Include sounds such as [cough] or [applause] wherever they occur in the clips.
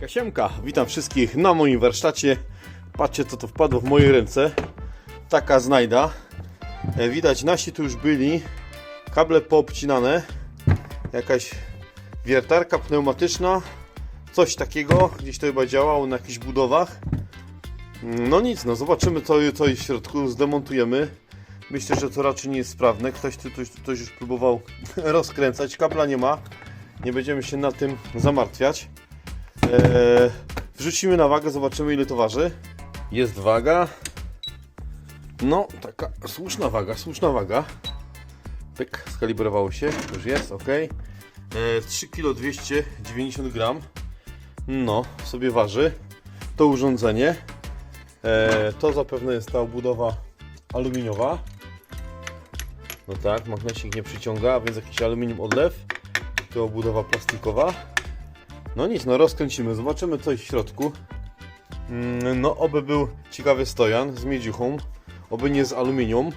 Siemka, siemka, witam wszystkich na moim warsztacie. Patrzcie co to wpadło w moje ręce. Taka znajda. E, Widać nasi tu już byli. Kable poobcinane. Jakaś wiertarka pneumatyczna. Coś takiego. Gdzieś to chyba działało na jakichś budowach. No nic, no zobaczymy co, co jest w środku. Zdemontujemy. Myślę, że to raczej nie jest sprawne. Ktoś ktoś, ktoś już próbował [laughs] rozkręcać. Kabla nie ma. Nie będziemy się nad tym zamartwiać. Eee, wrzucimy na wagę, zobaczymy ile to waży. Jest waga. No, taka słuszna waga, słuszna waga. Pyk, skalibrowało się, już jest, ok. Eee, 3 kg 290 gram. No, sobie waży to urządzenie. Eee, to zapewne jest ta obudowa aluminiowa. No tak, magnesik nie przyciąga, więc jakiś aluminium odlew. To obudowa plastikowa. No nic, no rozkręcimy, zobaczymy co jest w środku. Mm, No oby był ciekawy stojan z miedziuchą, oby nie z aluminium.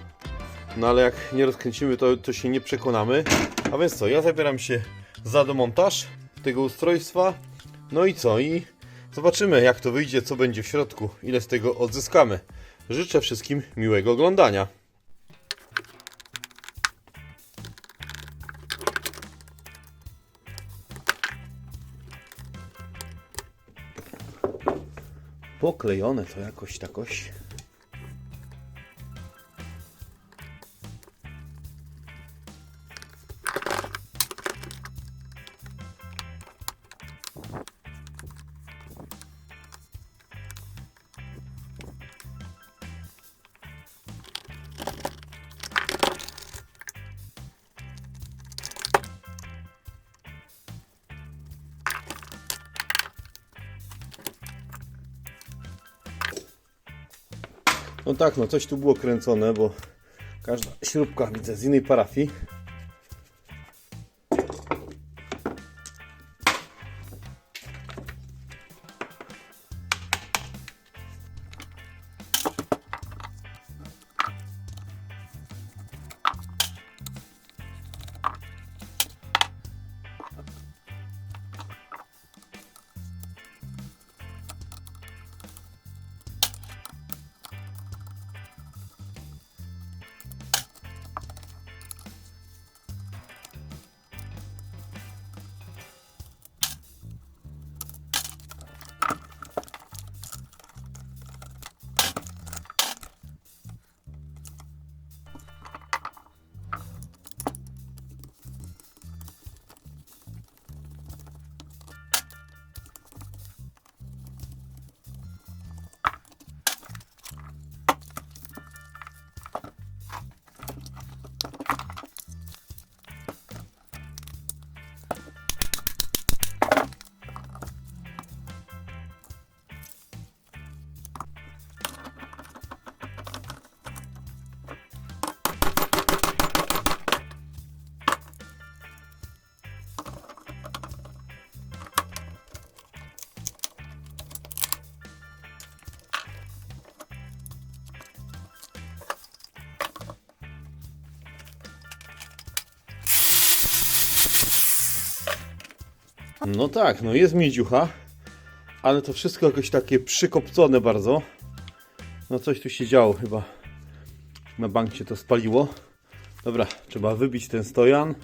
No ale jak nie rozkręcimy to, to się nie przekonamy. A więc co, ja zabieram się za demontaż tego ustrojstwa. No i co, i zobaczymy jak to wyjdzie, co będzie w środku, ile z tego odzyskamy. Życzę wszystkim miłego oglądania. Poklejone to jakoś takoś. No tak, no coś tu było kręcone, bo każda śrubka widzę z innej parafii. No tak, no jest miedziucha, ale to wszystko jakoś takie przykopcone bardzo. No coś tu się działo chyba. Na bank się to spaliło. Dobra, trzeba wybić ten stojan,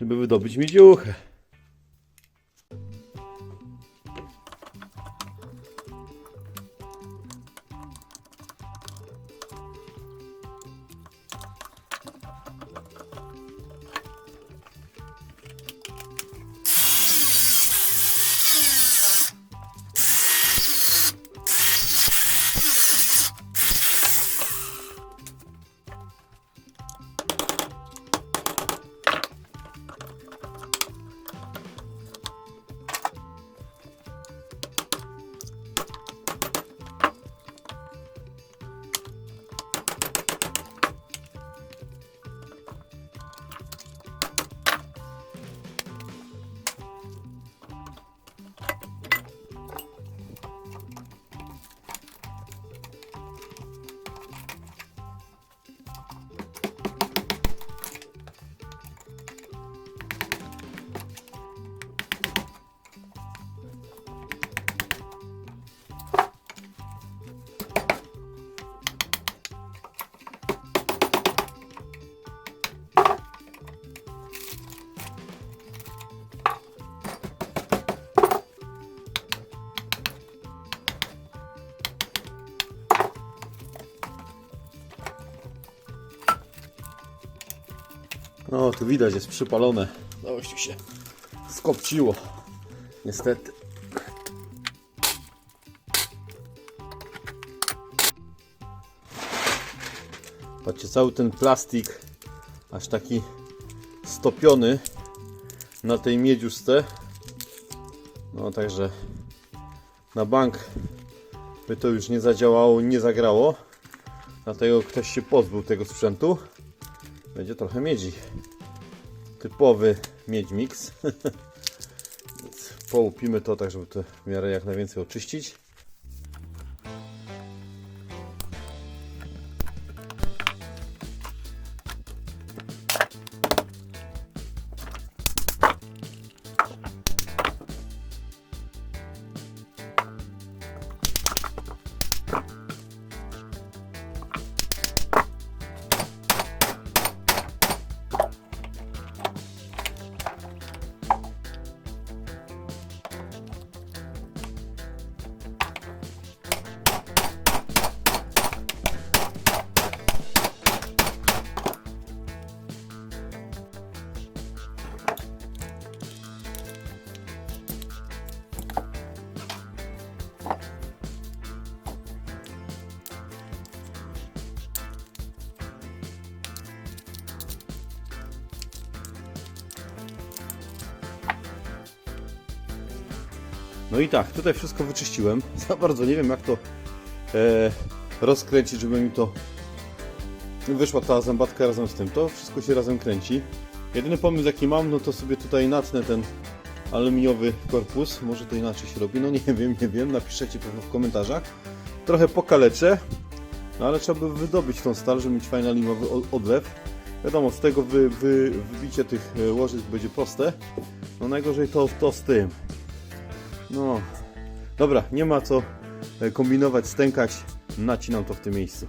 żeby wydobyć miedziuchę. Tu widać, jest przypalone. Coś tu się skopciło. Niestety. Patrzcie, cały ten plastik aż taki stopiony na tej miedziuszce. No także na bank by to już nie zadziałało, nie zagrało. Dlatego ktoś się pozbył tego sprzętu. Będzie trochę miedzi. Typowy miedź mix. [laughs] Połupimy to tak, żeby to w miarę jak najwięcej oczyścić. No i tak, tutaj wszystko wyczyściłem. [laughs] Za bardzo nie wiem jak to e, rozkręcić, żeby mi to wyszła ta zębatka razem z tym. To wszystko się razem kręci. Jedyny pomysł jaki mam, no to sobie tutaj natnę ten aluminiowy korpus. Może to inaczej się robi, no nie [laughs] wiem, nie wiem. Napiszecie pewno w komentarzach. Trochę pokaleczę, no ale trzeba by wydobyć tą stal, żeby mieć fajny aluminiowy odlew. Wiadomo, z tego wy, wy, wybicie tych e, łożysk będzie proste. No najgorzej to, to z tym. No, dobra, nie ma co e, kombinować, stękać. Nacinam to w tym miejscu.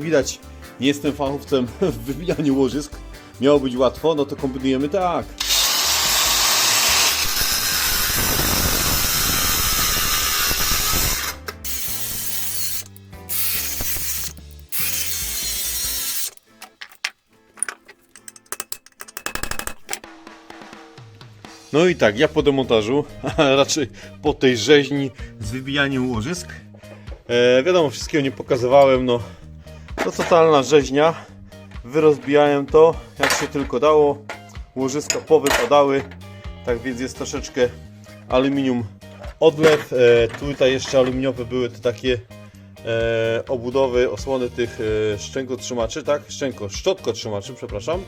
Widać, nie jestem fachowcem [laughs] w wybijaniu łożysk. Miało być łatwo, no to kombinujemy tak. No i tak, ja po demontażu, [laughs] a raczej po tej rzeźni z wybijaniem łożysk. E, wiadomo, wszystkiego nie pokazywałem, no to totalna rzeźnia. Wyrozbijałem to jak się tylko dało. Łożyska powypadały. Tak więc jest troszeczkę aluminium odlew. E, tutaj jeszcze aluminiowe były te takie e, obudowy, osłony tych e, szczękotrzymaczy, tak? Szczęko, szczotkotrzymaczy, przepraszam.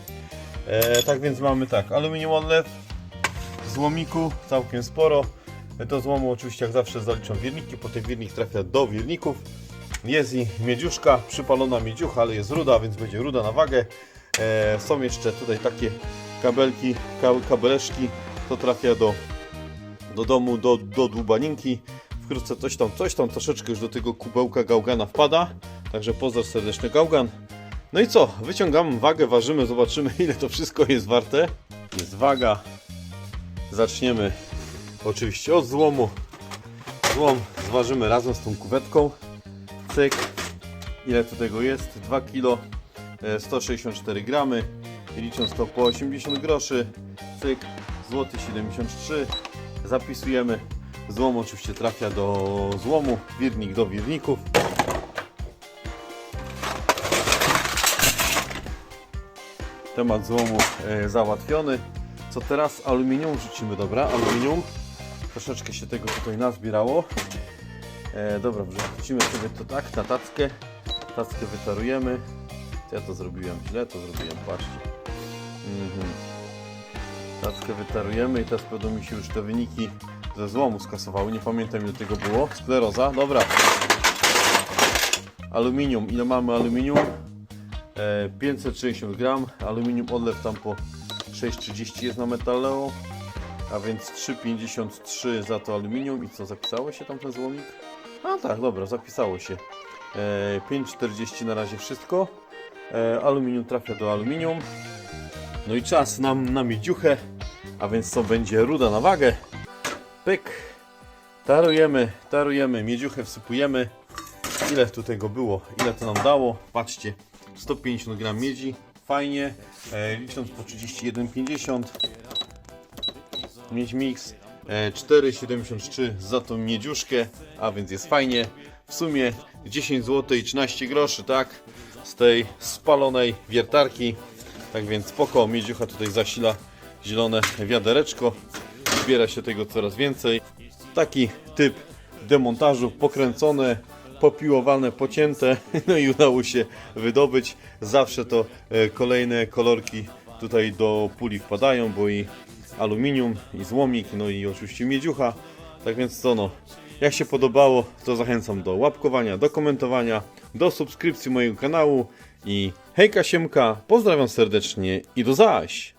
E, tak więc mamy tak, aluminium odlew, złomiku całkiem sporo. Do złomu oczywiście jak zawsze zaliczam wirniki, potem wirnik trafia do wirników. Jest i miedziuszka, przypalona miedziucha, ale jest ruda, więc będzie ruda na wagę. E, są jeszcze tutaj takie kabelki, ka, kabeleczki, to trafia do, do domu, do, do dłubaninki. Wkrótce coś tam, coś tam troszeczkę już do tego kubełka gałgana wpada. Także pozdrow serdeczny gałgan. No i co? Wyciągamy wagę, ważymy, zobaczymy [laughs] ile to wszystko jest warte. Jest waga. Zaczniemy oczywiście od złomu. Złom zważymy razem z tą kuwetką. Cyk. Ile tu tego jest? 2 kg 164 gramy. Licząc to po 80 groszy. Cyk. Złoty 73. Zapisujemy. Złom oczywiście trafia do złomu. Wirnik do wirników. Temat złomu e, załatwiony. Co teraz? Aluminium wrzucimy, dobra? Aluminium. Troszeczkę się tego tutaj nazbierało. E, dobra, wrzucimy sobie to tak na tackę. Tackę wytarujemy. Ja to zrobiłem źle, to zrobiłem, patrzcie. Mhm. Tackę wytarujemy i teraz będą mi się już te wyniki ze złomu skasowały. Nie pamiętam ile tego było. Skleroza, dobra. Aluminium, ile mamy aluminium? E, 560 gram. Aluminium odlew tam po 6,30 jest na metaleo. A więc 3,53 za to aluminium. I co, zapisało się tam ten złomik? A tak, dobra, zapisało się. E, 5,40 na razie wszystko. E, aluminium trafia do aluminium. No i czas nam na miedziuchę. A więc to będzie ruda na wagę. Pyk. Tarujemy, tarujemy, miedziuchę wsypujemy. Ile tu tego było? Ile to nam dało? Patrzcie, 150 gram miedzi. Fajnie. E, licząc po 31,50 mieć mix 4,73 za tą miedziuszkę, a więc jest fajnie. W sumie 10 zł i 13 groszy, tak? Z tej spalonej wiertarki. Tak więc spoko, miedziucha tutaj zasila zielone wiadereczko. Zbiera się tego coraz więcej. Taki typ demontażu pokręcone, popiłowane, pocięte. [laughs] No i udało się wydobyć. Zawsze to e, kolejne kolorki tutaj do puli wpadają, bo i aluminium, i złomik, no i oczywiście miedziucha. Tak więc co no, jak się podobało, to zachęcam do łapkowania, do komentowania, do subskrypcji mojego kanału i hejka siemka, pozdrawiam serdecznie i do zaś!